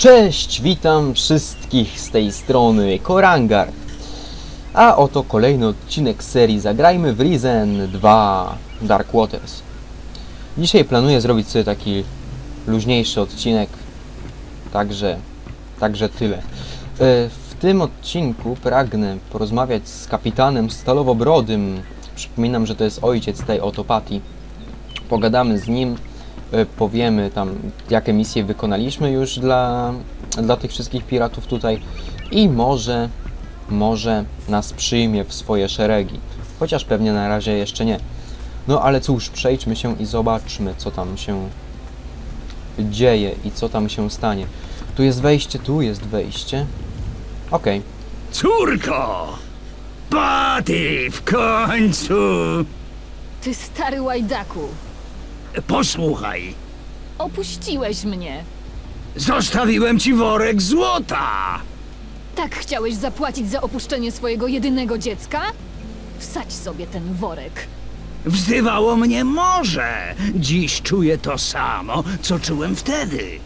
Cześć, witam wszystkich z tej strony Korangar. A oto kolejny odcinek serii Zagrajmy w Risen 2 Dark Waters. Dzisiaj planuję zrobić sobie taki luźniejszy odcinek, także, także tyle. E, W tym odcinku pragnę porozmawiać z kapitanem Stalowobrodym. Przypominam, że to jest ojciec tej oto Patty. Pogadamy z nim, powiemy tam, jakie misje wykonaliśmy już dla, dla tych wszystkich piratów tutaj i może, może nas przyjmie w swoje szeregi. Chociaż pewnie na razie jeszcze nie. No ale cóż, przejdźmy się i zobaczmy, co tam się dzieje i co tam się stanie. Tu jest wejście, tu jest wejście. Okej. Córko! Paty, w końcu! Ty stary łajdaku, Posłuchaj, opuściłeś mnie. zostawiłem ci worek złota! Tak chciałeś zapłacić za opuszczenie swojego jedynego dziecka? Wsadź sobie ten worek. Wzywało mnie morze! Dziś czuję to samo, co czułem wtedy.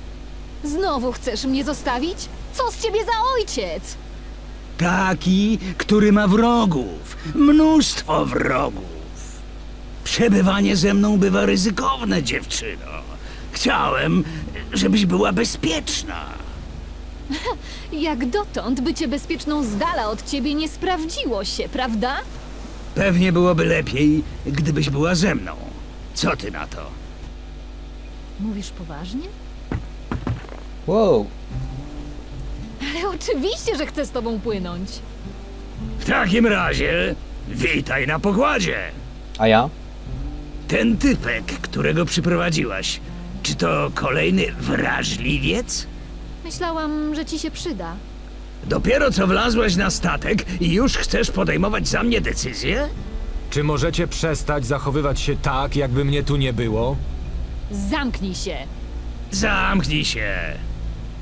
Znowu chcesz mnie zostawić? Co z ciebie za ojciec? Taki, który ma wrogów. Mnóstwo wrogów. Przebywanie ze mną bywa ryzykowne, dziewczyno. Chciałem, żebyś była bezpieczna. Jak dotąd bycie bezpieczną z dala od ciebie nie sprawdziło się, prawda? Pewnie byłoby lepiej, gdybyś była ze mną. Co ty na to? Mówisz poważnie? Wow. Ale oczywiście, że chcę z tobą płynąć. W takim razie, witaj na pokładzie. A ja? Ten typek, którego przyprowadziłaś, czy to kolejny wrażliwiec? Myślałam, że ci się przyda. Dopiero co wlazłaś na statek i już chcesz podejmować za mnie decyzję? Czy możecie przestać zachowywać się tak, jakby mnie tu nie było? Zamknij się! Zamknij się.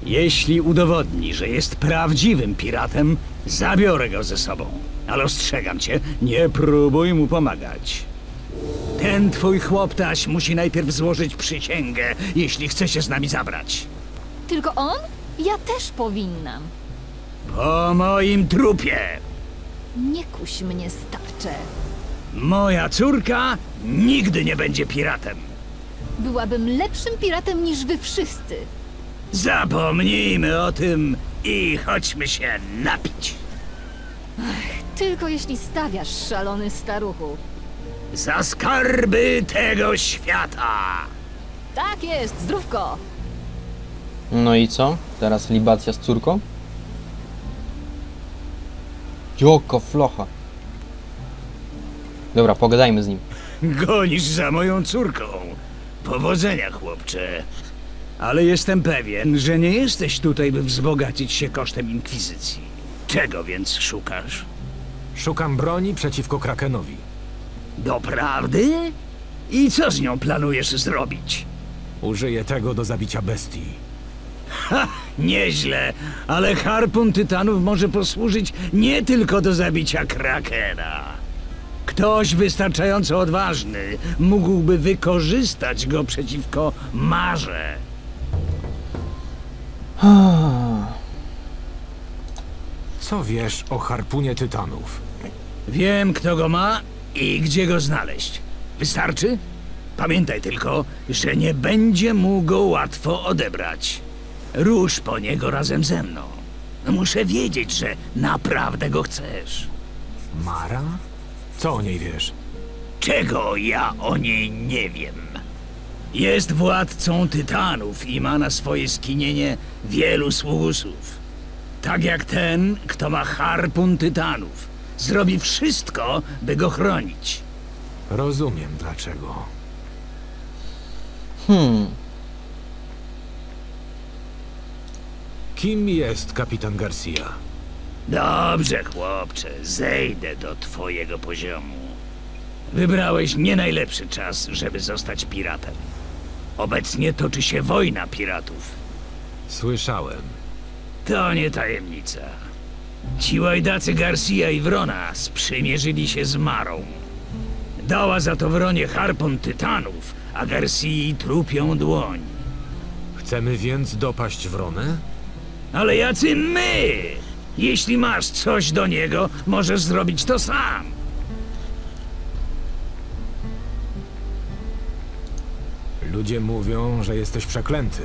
Jeśli udowodni, że jest prawdziwym piratem, zabiorę go ze sobą. Ale ostrzegam cię, nie próbuj mu pomagać. Ten twój chłoptaś musi najpierw złożyć przysięgę, jeśli chce się z nami zabrać. Tylko on? Ja też powinnam. Po moim trupie. Nie kuś mnie, starcze. Moja córka nigdy nie będzie piratem. Byłabym lepszym piratem niż wy wszyscy. Zapomnijmy o tym i chodźmy się napić. Tylko jeśli stawiasz, szalony staruchu. Za skarby tego świata. Tak jest, zdrówko! No i co? Teraz libacja z córką? Joko flocha. Dobra, pogadajmy z nim. Gonisz za moją córką. Powodzenia, chłopcze. Ale jestem pewien, że nie jesteś tutaj, by wzbogacić się kosztem inkwizycji. Czego więc szukasz? Szukam broni przeciwko Krakenowi. Doprawdy? I co z nią planujesz zrobić? Użyję tego do zabicia bestii. Ha! Nieźle, ale harpun tytanów może posłużyć nie tylko do zabicia krakena. Ktoś wystarczająco odważny mógłby wykorzystać go przeciwko marze. Co wiesz o harpunie tytanów? Wiem, kto go ma i gdzie go znaleźć. Wystarczy? Pamiętaj tylko, że nie będzie mu go łatwo odebrać. Rusz po niego razem ze mną. Muszę wiedzieć, że naprawdę go chcesz. Mara? Co o niej wiesz? Czego ja o niej nie wiem? Jest władcą tytanów i ma na swoje skinienie wielu sługusów. Tak jak ten, kto ma harpun tytanów. Zrobi wszystko, by go chronić. Rozumiem dlaczego. Hmm. Kim jest kapitan Garcia? Dobrze, chłopcze, zejdę do twojego poziomu. Wybrałeś nie najlepszy czas, żeby zostać piratem. Obecnie toczy się wojna piratów. Słyszałem. To nie tajemnica. Ci łajdacy Garcia i Wrona sprzymierzyli się z Marą. Dała za to Wronie harpon tytanów, a Garcii trupią dłoń. Chcemy więc dopaść Wronę? Ale jacy my? Jeśli masz coś do niego, możesz zrobić to sam. Ludzie mówią, że jesteś przeklęty.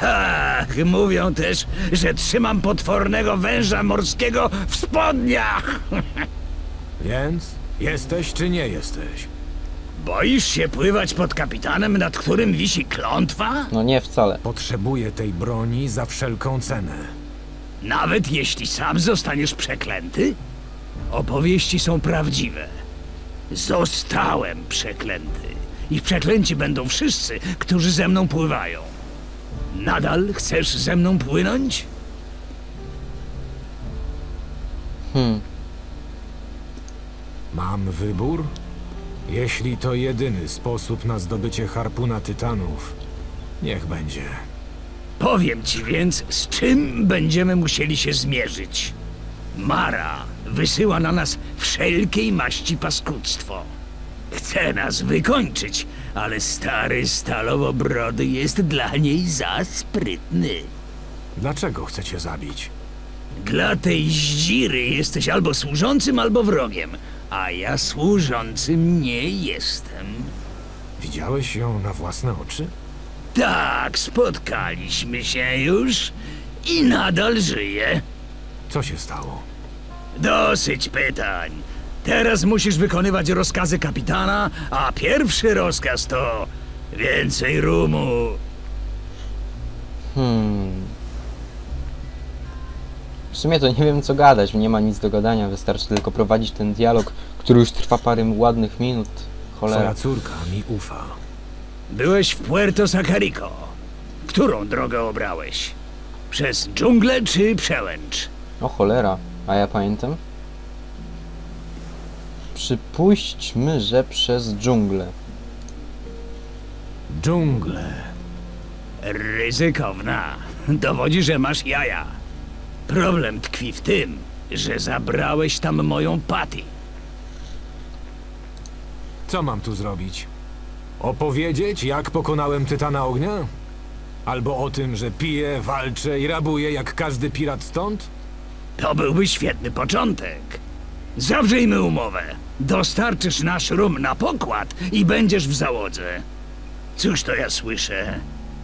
Tak, mówią też, że trzymam potwornego węża morskiego w spodniach. Więc jesteś czy nie jesteś? Boisz się pływać pod kapitanem, nad którym wisi klątwa? No nie wcale. Potrzebuję tej broni za wszelką cenę. Nawet jeśli sam zostaniesz przeklęty? Opowieści są prawdziwe. Zostałem przeklęty. I przeklęci będą wszyscy, którzy ze mną pływają. Nadal chcesz ze mną płynąć? Hmm. Mam wybór? Jeśli to jedyny sposób na zdobycie harpuna tytanów, niech będzie. Powiem ci więc, z czym będziemy musieli się zmierzyć. Mara wysyła na nas wszelkiej maści paskudztwo. Chce nas wykończyć, ale stary stalowo-brody jest dla niej za sprytny. Dlaczego chcecie zabić? Dla tej zdziry jesteś albo służącym, albo wrogiem, a ja służącym nie jestem. Widziałeś ją na własne oczy? Tak, spotkaliśmy się już i nadal żyję. Co się stało? Dosyć pytań. Teraz musisz wykonywać rozkazy kapitana, a pierwszy rozkaz to więcej rumu. Hmm. W sumie to nie wiem co gadać, nie ma nic do gadania, wystarczy tylko prowadzić ten dialog, który już trwa parę ładnych minut. Cholera. Twoja córka mi ufa. Byłeś w Puerto Sacarico. Którą drogę obrałeś? Przez dżunglę czy przełęcz? O cholera, a ja pamiętam? Przypuśćmy, że przez dżunglę. Dżungle. Ryzykowna. Dowodzi, że masz jaja. Problem tkwi w tym, że zabrałeś tam moją Patty. Co mam tu zrobić? Opowiedzieć, jak pokonałem Tytana Ognia? Albo o tym, że piję, walczę i rabuję jak każdy pirat stąd? To byłby świetny początek. Zawrzyjmy umowę. Dostarczysz nasz rum na pokład i będziesz w załodze. Cóż to ja słyszę?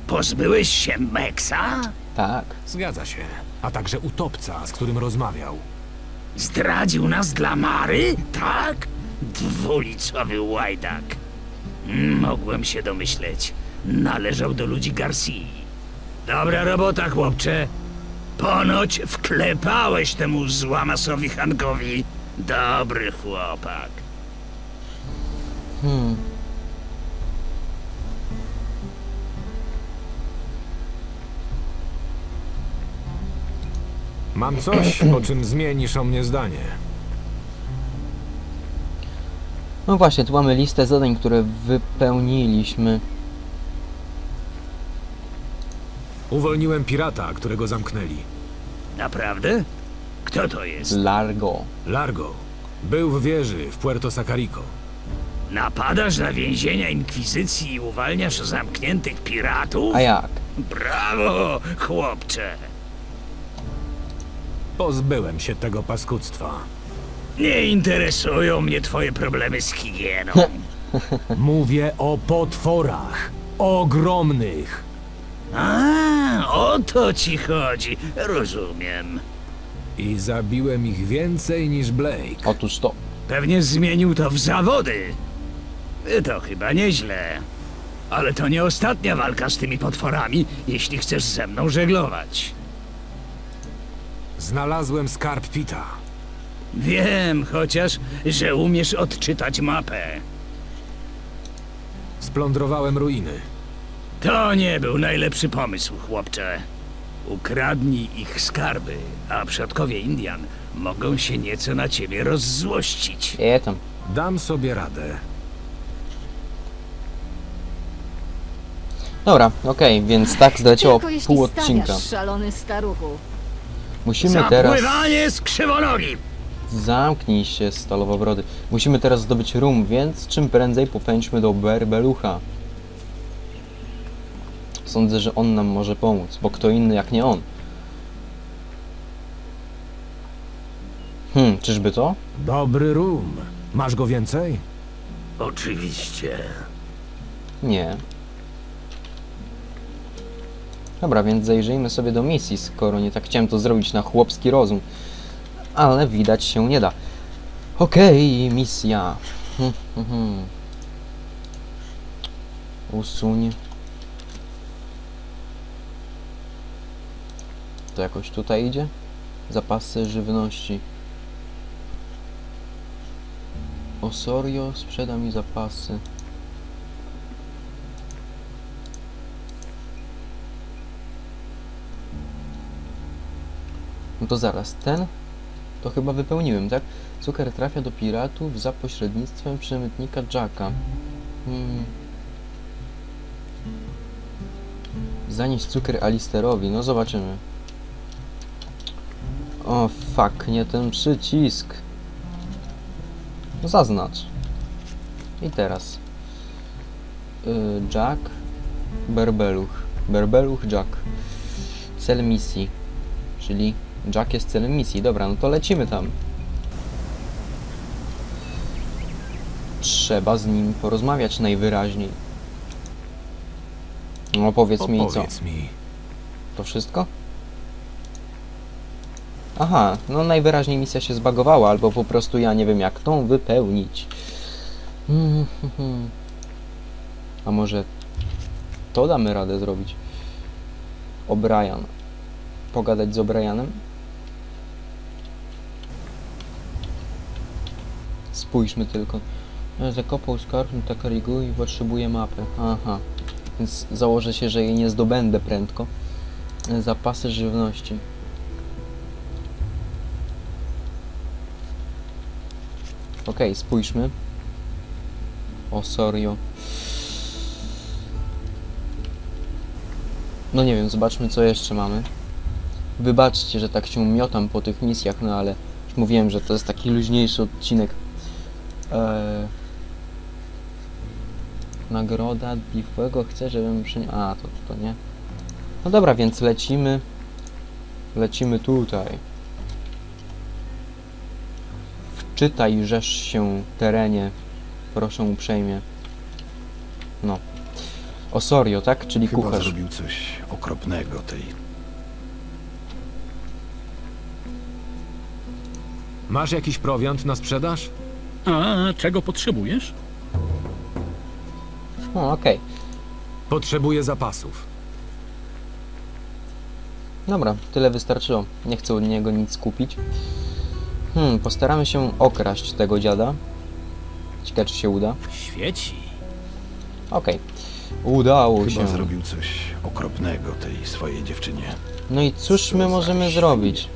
Pozbyłeś się Meksa? Tak. Zgadza się. A także utopca, z którym rozmawiał. Zdradził nas dla Mary? Tak? Dwulicowy łajdak. Mogłem się domyśleć. Należał do ludzi Garcii. Dobra robota, chłopcze. Ponoć wklepałeś temu złamasowi Hankowi. Dobry chłopak. Hmm. Mam coś, o czym zmienisz o mnie zdanie. No właśnie, tu mamy listę zadań, które wypełniliśmy. Uwolniłem pirata, którego zamknęli. Naprawdę? Kto to jest? Largo. Largo. Był w wieży w Puerto Sacarico. Napadasz na więzienia Inkwizycji i uwalniasz zamkniętych piratów? A jak? Brawo, chłopcze! Pozbyłem się tego paskudztwa. Nie interesują mnie twoje problemy z higieną. Mówię o potworach. Ogromnych. A, o to ci chodzi. Rozumiem. I zabiłem ich więcej niż Blake. Otóż to. Pewnie zmienił to w zawody. To chyba nieźle. Ale to nie ostatnia walka z tymi potworami, jeśli chcesz ze mną żeglować. Znalazłem skarb Pita. Wiem chociaż, że umiesz odczytać mapę. Splądrowałem ruiny. To nie był najlepszy pomysł, chłopcze. Ukradnij ich skarby, a przodkowie Indian mogą się nieco na ciebie rozzłościć. Je tam. Dam sobie radę. Dobra, okej, więc tak zleciało Tylko jeśli pół stawiasz, odcinka. szalony staruchu. Musimy teraz... Zapływanie z krzywonogi! Zamknij się, stalowobrody. Musimy teraz zdobyć rum, więc czym prędzej popędźmy do Berbelucha. Sądzę, że on nam może pomóc, bo kto inny jak nie on. Hmm, czyżby to? Dobry rum. Masz go więcej? Oczywiście. Nie. Dobra, więc zajrzyjmy sobie do misji, skoro nie tak chciałem to zrobić na chłopski rozum. Ale widać się nie da. Okej, okay, misja. Hmm, hmm, hmm. Usuń To jakoś tutaj idzie? Zapasy żywności. Osorio sprzeda mi zapasy. No to zaraz, ten to chyba wypełniłem, tak? Cukier trafia do piratów za pośrednictwem przemytnika Jacka. Hmm. Zanieść cukier Alisterowi, no zobaczymy. O fuck, nie ten przycisk. Zaznacz. I teraz. Y, Jack, Berbeluch. Berbeluch, Jack. Cel misji. Czyli Jack jest celem misji. Dobra, no to lecimy tam. Trzeba z nim porozmawiać najwyraźniej. No powiedz mi co. Opowiedz mi. To wszystko? Aha, no najwyraźniej misja się zbagowała, albo po prostu ja nie wiem jak tą wypełnić. Hmm, hmm, hmm. A może to damy radę zrobić? O'Brien. Pogadać z O'Brienem? Spójrzmy tylko. Zakopał skarb na Takarigu i potrzebuje mapy. Aha. Więc założę się, że jej nie zdobędę prędko. Zapasy żywności. Okej, spójrzmy. Osorio. No nie wiem, zobaczmy co jeszcze mamy. Wybaczcie, że tak się miotam po tych misjach, no ale już mówiłem, że to jest taki luźniejszy odcinek. Eee... Nagroda Biffłego chce, żebym przy... A, to, to nie. No dobra, więc lecimy. Lecimy tutaj. Wczytaj, rzesz się terenie. Proszę uprzejmie. No. Osorio, tak? Czyli Chyba kucharz. zrobił coś okropnego tej. Masz jakiś prowiant na sprzedaż? A czego potrzebujesz? O, okej. Potrzebuję zapasów. Dobra, tyle wystarczyło. Nie chcę od niego nic kupić. Hmm, postaramy się okraść tego dziada. Ciekawe, czy się uda. Świeci. Okej. Udało Chyba się. zrobił coś okropnego tej swojej dziewczynie. No i cóż my Co za możemy świnie. zrobić?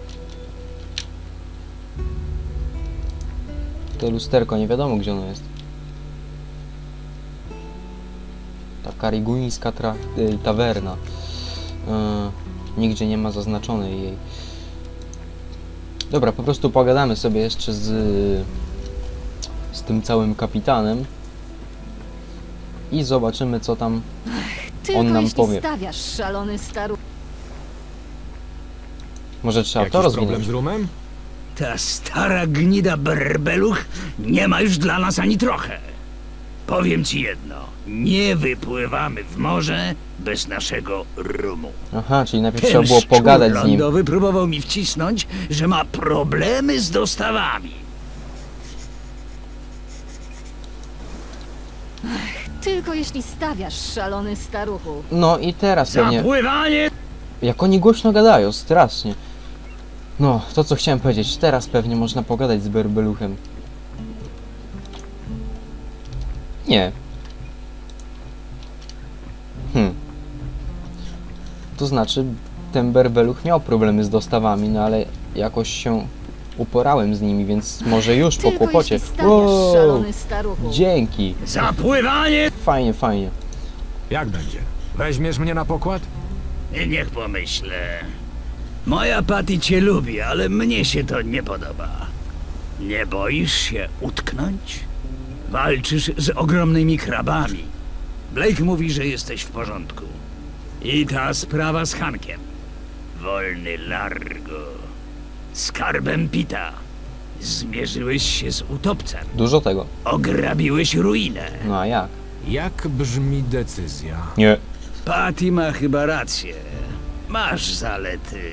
To lusterko, nie wiadomo gdzie ono jest. Ta kariguńska tra- y, tawerna. Y, nigdzie nie ma zaznaczonej jej. Dobra, po prostu pogadamy sobie jeszcze z, z tym całym kapitanem. I zobaczymy co tam Tylko On nam jeśli powie. stawiasz, szalony staru... Może trzeba Jakiś to problem rozwinąć. z rumem? Ta stara gnida berbeluch nie ma już dla nas ani trochę. Powiem ci jedno. Nie wypływamy w morze bez naszego rumu. Aha, czyli najpierw Ten trzeba było pogadać z nim. lądowy próbował mi wcisnąć, że ma problemy z dostawami. Tylko jeśli stawiasz, szalony staruchu. No i teraz pewnie... Zapływanie Jak oni głośno gadają, strasznie. No, to co chciałem powiedzieć, teraz pewnie można pogadać z Berbeluchem. Nie. Hmm. To znaczy, ten Berbeluch miał problemy z dostawami, no ale jakoś się uporałem z nimi, więc może już po Tylko kłopocie. jeśli stawiasz, szalony staruchu. dzięki. Zapływanie! Fajnie, fajnie. Jak będzie? Weźmiesz mnie na pokład? Niech pomyślę. Moja Patty cię lubi, ale mnie się to nie podoba. Nie boisz się utknąć? Walczysz z ogromnymi krabami. Blake mówi, że jesteś w porządku. I ta sprawa z Hankiem. Wolny Largo. Skarbem Pita. Zmierzyłeś się z utopcem. Dużo tego. Ograbiłeś ruinę. No a jak? Jak brzmi decyzja? Nie. Patty ma chyba rację. Masz zalety.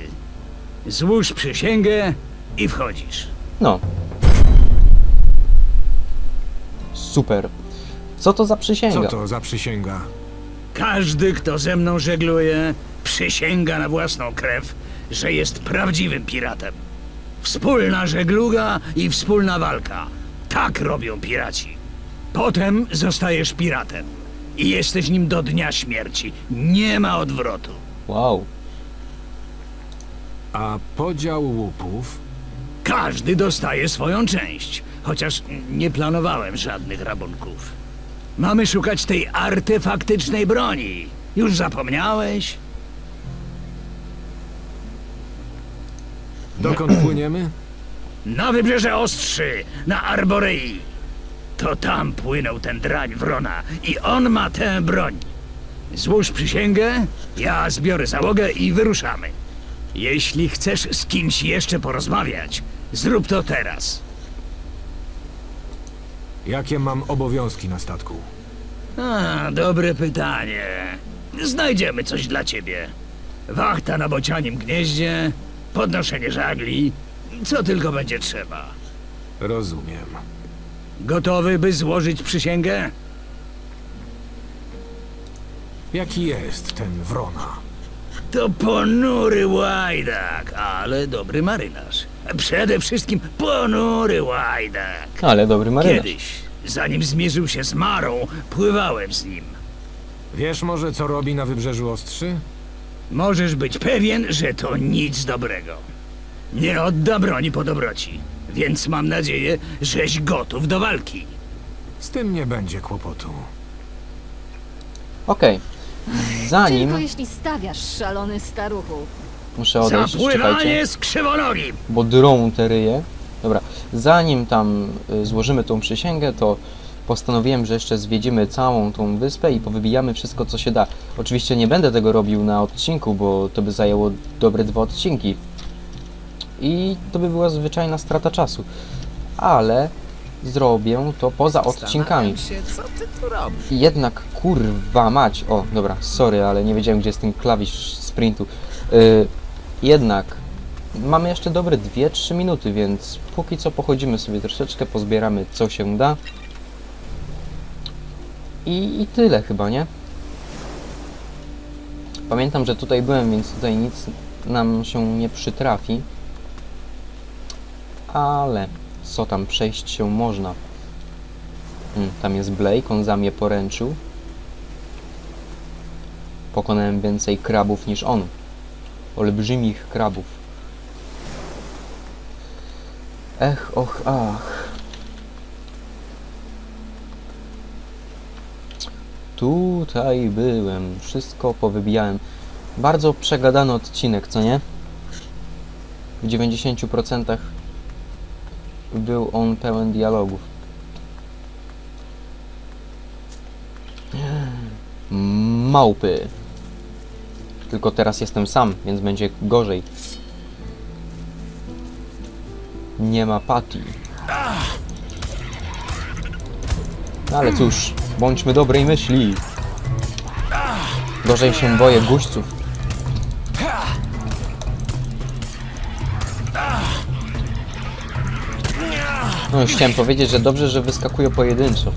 Złóż przysięgę i wchodzisz. No. Super. Co to za Co przysięga? to za przysięga? Każdy, kto ze mną żegluje, przysięga na własną krew, że jest prawdziwym piratem. Wspólna żegluga i wspólna walka. Tak robią piraci. Potem zostajesz piratem. I jesteś nim do dnia śmierci. Nie ma odwrotu. Wow. A podział łupów? Każdy dostaje swoją część, chociaż nie planowałem żadnych rabunków. Mamy szukać tej artefaktycznej broni. Już zapomniałeś? Dokąd płyniemy? Na wybrzeże Ostrzy, na Arborei. To tam płynął ten drań Wrona i on ma tę broń. Złóż przysięgę, ja zbiorę załogę i wyruszamy. Jeśli chcesz z kimś jeszcze porozmawiać, zrób to teraz. Jakie mam obowiązki na statku? A, dobre pytanie. Znajdziemy coś dla ciebie. Wachta na bocianim gnieździe, podnoszenie żagli, co tylko będzie trzeba. Rozumiem. Gotowy, by złożyć przysięgę? Jaki jest ten wrona? To ponury łajdak, ale dobry marynarz. Przede wszystkim ponury łajdak. Ale dobry marynarz. Kiedyś, zanim zmierzył się z Marą, pływałem z nim. Wiesz może, co robi na wybrzeżu Ostrzy? Możesz być pewien, że to nic dobrego. Nie odda broni po dobroci, więc mam nadzieję, żeś gotów do walki. Z tym nie będzie kłopotu. Okej. Zanim Tylko jeśli stawiasz, szalony staruchu. Muszę odejść, czekajcie, z bo drą te ryje. Dobra, zanim tam y, złożymy tą przysięgę, to postanowiłem, że jeszcze zwiedzimy całą tą wyspę i powybijamy wszystko, co się da. Oczywiście nie będę tego robił na odcinku, bo to by zajęło dobre dwa odcinki. I to by była zwyczajna strata czasu. Ale zrobię to poza odcinkami. Jednak kurwa mać. O, dobra, sorry, ale nie wiedziałem gdzie jest ten klawisz sprintu. Yy, jednak mamy jeszcze dobre 2-3 minuty, więc póki co pochodzimy sobie troszeczkę, pozbieramy co się da. I, I tyle chyba, nie? Pamiętam, że tutaj byłem, więc tutaj nic nam się nie przytrafi. Ale co tam przejść się można? Mm, tam jest Blake, on za mnie poręczył. Pokonałem więcej krabów niż on. Olbrzymich krabów. Ech, och, ach. Tutaj byłem. Wszystko powybijałem. Bardzo przegadany odcinek, co nie? W 90% był on pełen dialogów. Małpy. Tylko teraz jestem sam, więc będzie gorzej. Nie ma Patty. No Ale cóż, bądźmy dobrej myśli. Gorzej się boję guźców. No już chciałem powiedzieć, że dobrze, że wyskakuje pojedynczo.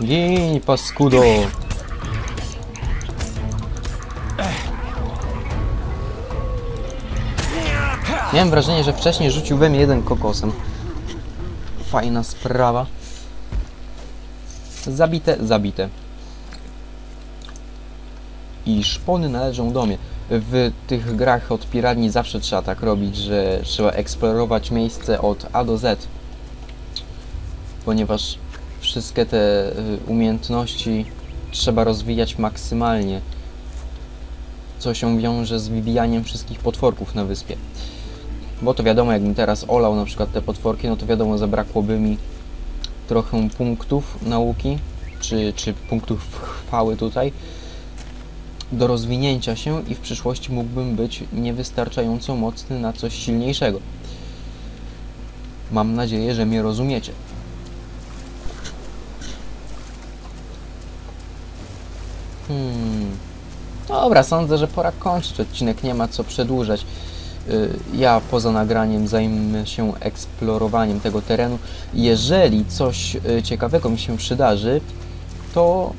Gin, paskudo! Miałem wrażenie, że wcześniej rzucił we mnie jeden kokosem. Fajna sprawa. Zabite, zabite. I szpony należą do mnie. W tych grach od piratni zawsze trzeba tak robić, że trzeba eksplorować miejsce od A do Z. Ponieważ wszystkie te y, umiejętności trzeba rozwijać maksymalnie. Co się wiąże z wybijaniem wszystkich potworków na wyspie. Bo to wiadomo, jakbym teraz olał na przykład te potworki, no to wiadomo, zabrakłoby mi trochę punktów nauki, czy, czy punktów chwały tutaj. do rozwinięcia się i w przyszłości mógłbym być niewystarczająco mocny na coś silniejszego. Mam nadzieję, że mnie rozumiecie. Hmm. Dobra, sądzę, że pora kończyć odcinek, nie ma co przedłużać. Y, Ja poza nagraniem zajmę się eksplorowaniem tego terenu. Jeżeli coś y, ciekawego mi się przydarzy, to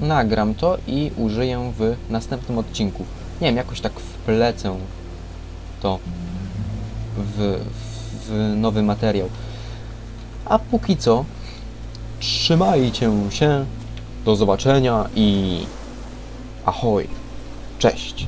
nagram to i użyję w następnym odcinku. Nie wiem, jakoś tak wplecę to w, w nowy materiał. A póki co, trzymajcie się, do zobaczenia i ahoj, cześć.